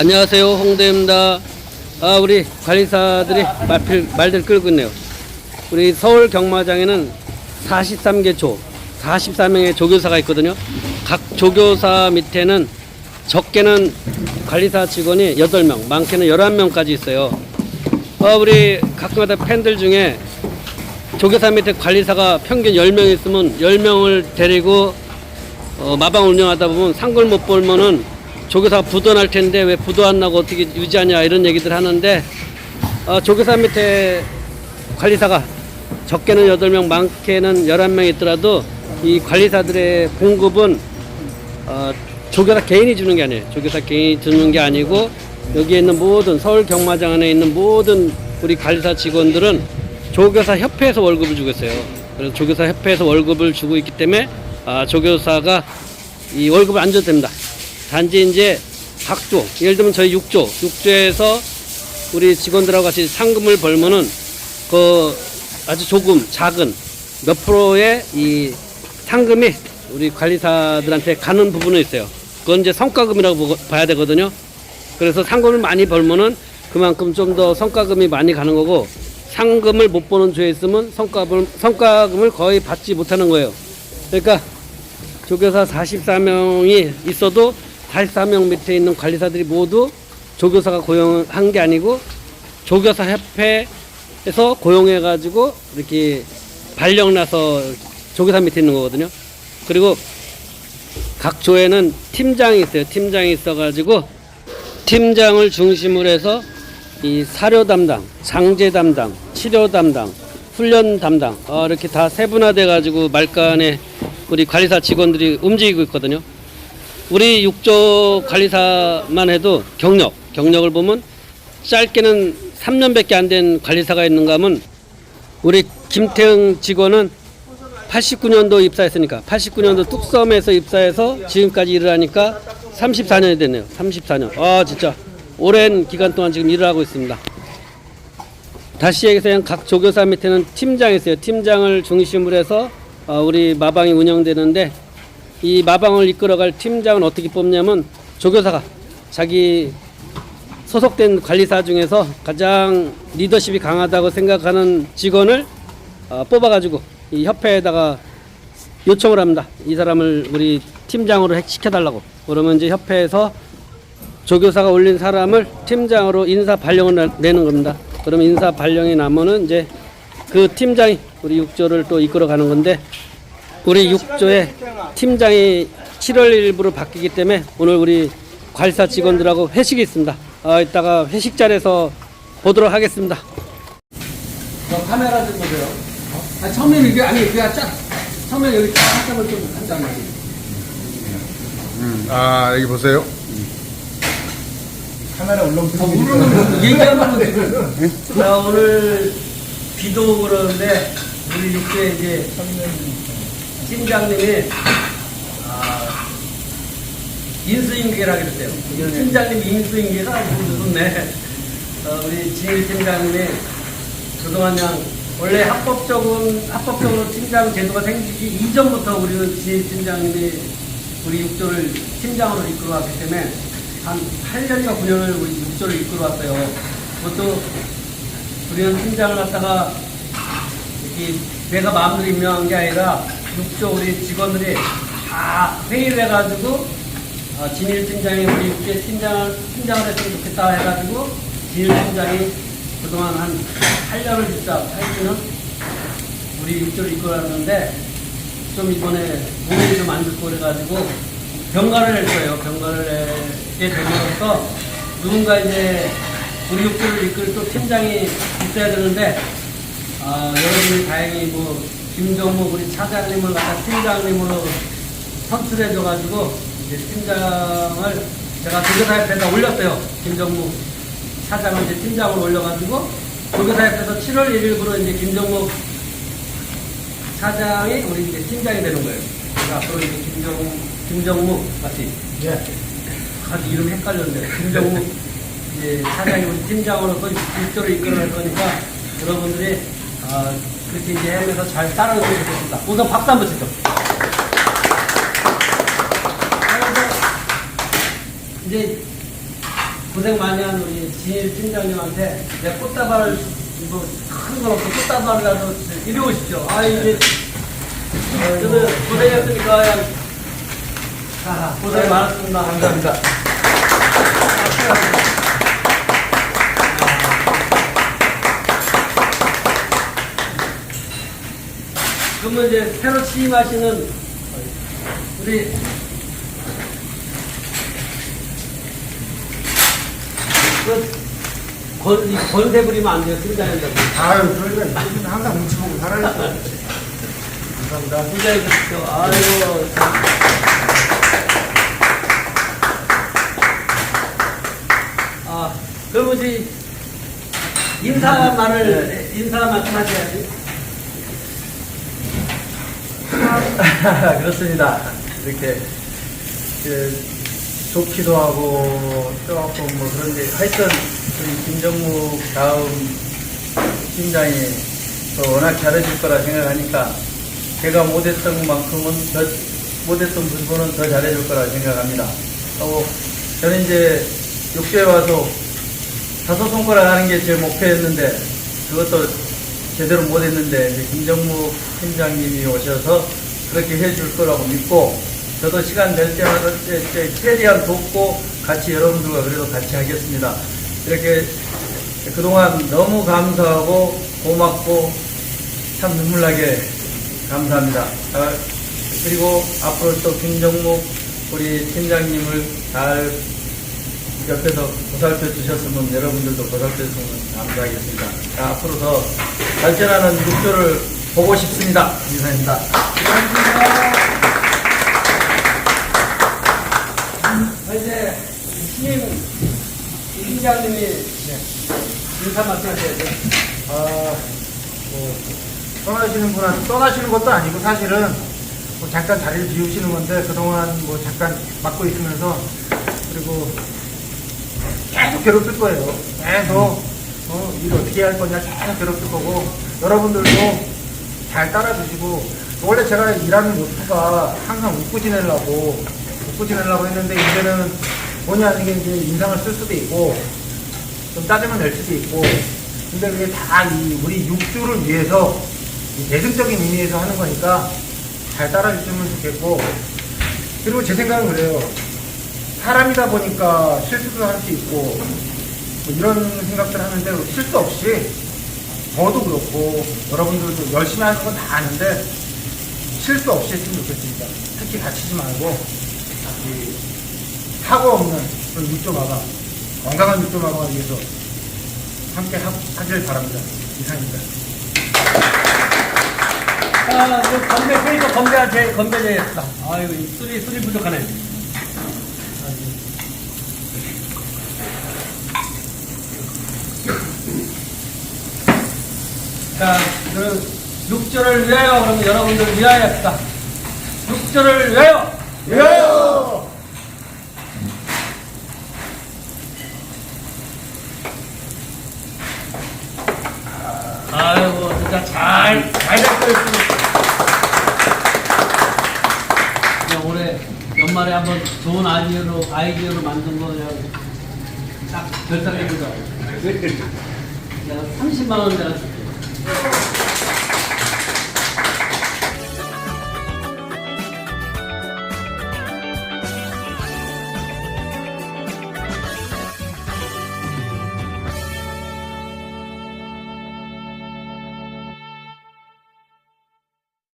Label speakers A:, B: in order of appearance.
A: 안녕하세요 홍대입니다. 아 우리 관리사들이 말필, 말들 끌고 있네요. 우리 서울 경마장에는 43개 조, 44명의 조교사가 있거든요. 각 조교사 밑에는 적게는 관리사 직원이 8명, 많게는 11명까지 있어요. 어, 우리 가끔가다 팬들 중에 조교사 밑에 관리사가 평균 10명 있으면 10명을 데리고 어, 마방 운영하다 보면 상글 못 벌면은 조교사가 부도 날 텐데 왜 부도 안 나고 어떻게 유지하냐 이런 얘기들 하는데 어, 조교사 밑에 관리사가 적게는 8명 많게는 11명 있더라도 이 관리사들의 봉급은 어, 조교사 개인이 주는 게 아니에요. 조교사 개인이 주는 게 아니고 여기에 있는 모든 서울 경마장 안에 있는 모든 우리 관리사 직원들은 조교사 협회에서 월급을 주고 있어요. 그래서 조교사 협회에서 월급을 주고 있기 때문에 아, 조교사가 이 월급을 안 줘도 됩니다. 단지 이제 각조, 예를 들면 저희 6조, 6조에서 우리 직원들하고 같이 상금을 벌면은 그 아주 조금 작은 몇 프로의 이 상금이 우리 관리사들한테 가는 부분은 있어요. 그건 이제 성과금이라고 봐야 되거든요. 그래서 상금을 많이 벌면은 그만큼 좀 더 성과금이 많이 가는 거고 상금을 못 버는 조에 있으면 성과금을, 성과금을 거의 받지 못하는 거예요. 그러니까 조교사 44명이 있어도 44명 밑에 있는 관리사들이 모두 조교사가 고용한 게 아니고 조교사 협회에서 고용해 가지고 이렇게 발령 나서 조교사 밑에 있는 거거든요. 그리고 각 조에는 팀장이 있어요. 팀장이 있어 가지고 팀장을 중심으로 해서 이 사료 담당, 장제 담당, 치료 담당, 훈련 담당 어, 이렇게 다 세분화돼 가지고 말간에 우리 관리사 직원들이 움직이고 있거든요. 우리 육조 관리사만 해도 경력, 경력을 보면 짧게는 3년밖에 안 된 관리사가 있는가 하면 우리 김태흥 직원은 89년도 입사했으니까 89년도 뚝섬에서 입사해서 지금까지 일을 하니까 34년이 됐네요. 34년. 아 진짜 오랜 기간 동안 지금 일을 하고 있습니다. 다시 얘기해서 각 조교사 밑에는 팀장이 있어요. 팀장을 중심으로 해서 어, 우리 마방이 운영되는데 이 마방을 이끌어갈 팀장은 어떻게 뽑냐면 조교사가 자기 소속된 관리사 중에서 가장 리더십이 강하다고 생각하는 직원을 어, 뽑아가지고 이 협회에다가 요청을 합니다. 이 사람을 우리 팀장으로 핵- 시켜달라고. 그러면 이제 협회에서 조교사가 올린 사람을 팀장으로 인사 발령을 내- 내는 겁니다. 그러면 인사 발령이 나면은 이제 그 팀장이 우리 육조를 또 이끌어 가는 건데 우리 육조의 팀장이 7월 1일부로 바뀌기 때문에 오늘 우리 관리사 직원들하고 회식이 있습니다. 아, 이따가 회식 자리에서 보도록 하겠습니다. 카메라 좀 보세요. 아, 처음에 이게 아니 이게 쫙 처음에 여기 쫙 한점을 좀 한단 말이에요.
B: 아 여기 보세요.
C: 카메라 울렁증
A: 얘기하면 지금 자, 오늘 비도 오고 그러는데 우리 육지에 이제 팀장님이 아, 인수인계라 그랬어요. 팀장님 인수인계가 아주 늦었네. 어, 우리 진일 팀장님이 그동안 그냥 원래 합법적인 합법적으로 팀장 제도가 생기기 이전부터 우리는 진일 팀장님이 우리 육조를 팀장으로 이끌어 왔기 때문에 한 8년인가 9년을 우리 육조를 이끌어 왔어요. 그것도 우리는 팀장을 갖다가 이렇게 내가 마음대로 임명한 게 아니라 육조 우리 직원들이 다 회의를 해가지고 어, 진일 팀장이 우리 육조의 팀장을, 팀장을 했으면 좋겠다 해가지고 진일 팀장이 그동안 한 8년을 진짜 8년은 우리 육조를 이끌어왔는데 좀 이번에 몸이 좀 안 좋고 그래가지고 병가를 낼 거예요. 병가를 내게 됨으로써 누군가 이제 우리 육조를 이끌 또 팀장이 있어야 되는데 아, 여러분이 다행히 뭐 김정무 우리 차장님을 갖다 팀장님으로 선출해줘가지고 이제 팀장을 제가 조교사협회에다 올렸어요. 김정무 차장을 이제 팀장으로 올려가지고 조교사협회에서 7월 1일부로 이제 김정무 차장이 우리 이제 팀장이 되는 거예요. 그래서 앞으로 이제 김정, 김정무, 맞지?
C: 예.
A: 아주 이름 헷갈렸는데, 김정무 이제 차장이 우리 팀장으로서 일조를 이끌어낼 거니까 여러분들이 아, 그렇게 이제 하면서 잘 따라오면 좋겠습니다. 우선 박수 한번 치죠. 이제 고생 많이 한 우리 진일 팀장님한테 내 꽃다발을 뭐큰건 없고 꽃다발이라도 이리 오십시오. 아 이제 저는 고생했으니까 아, 고생 많았습니다. 감사합니다. 그러면 이제 새로 취임하시는 우리 그 건, 이 건세 부리면 안 돼요, 팀장님들.
C: 아유, 저희가 항상 뭉치고 살아야죠. 감사합니다.
A: 팀장님 주십시오. 아이고. 참. 아, 그러면 이제 인사 말을, 인사 말씀하셔야지.
C: 그렇습니다. 이렇게 그, 좋기도 하고 조금 뭐 그런데 하여튼 우리 김정무 다음 팀장이 또 워낙 잘해줄 거라 생각하니까 제가 못했던 만큼은 더 못했던 부분은 더 잘해줄 거라 생각합니다. 또 저는 이제 육지에 와서 다섯 손가락 하는 게 제 목표였는데 그것도 제대로 못했는데 김정무 팀장님이 오셔서 그렇게 해줄 거라고 믿고 저도 시간 될 때마다 최대한 돕고 같이 여러분들과 그래도 같이 하겠습니다. 이렇게 그동안 너무 감사하고 고맙고 참 눈물나게 감사합니다. 아, 그리고 앞으로 또 김정목 우리 팀장님을 잘 옆에서 보살펴 주셨으면 여러분들도 보살펴 주시면 감사하겠습니다. 자, 앞으로 더 발전하는 육조를 보고 싶습니다. 이상입니다.
A: 아, 이제 신임 팀장님이 인사 말씀하셔야죠.
B: 아, 뭐, 떠나시는 분한테 떠나시는 것도 아니고 사실은 뭐 잠깐 자리를 비우시는 건데 그동안 뭐 잠깐 맡고 있으면서 그리고 계속 괴롭힐 거예요. 계속 어, 일 어떻게 할 거냐 계속 괴롭힐 거고 여러분들도 잘 따라주시고 원래 제가 일하는 모토가 항상 웃고 지내려고 웃고 지내려고 했는데 이제는 본의 아니게 이제 인상을 쓸 수도 있고 좀 짜증을 낼 수도 있고 근데 그게 다 이 우리 육주를 위해서 이 대승적인 의미에서 하는 거니까 잘 따라주시면 좋겠고 그리고 제 생각은 그래요. 사람이다 보니까 실수도 할 수 있고 뭐 이런 생각들 하는데 실수 없이 저도 그렇고 여러분들도 열심히 하는 건 다 아는데 실수 없이 했으면 좋겠습니다 특히 다치지 말고 이 사고 없는 그런 육조 마감 건강한 육조 마감을 위해서 함께 하, 하길 바랍니다. 이상입니다.
A: 아, 그 건배, 페이커 건배한테 건배제했다. 아유, 이 술이, 술이 부족하네. 자, 그, 육조를 위하여, 그러면 여러분들 위하여 합시다. 육조를 위하여!
B: 위하여!
A: 아이고, 진짜 잘, 잘 잡고 있습니다. 올해 연말에 한번 좋은 아이디어로, 아이디어로 만든 거 그냥 딱 결정해보자. 내가 30만원 내가 줄게.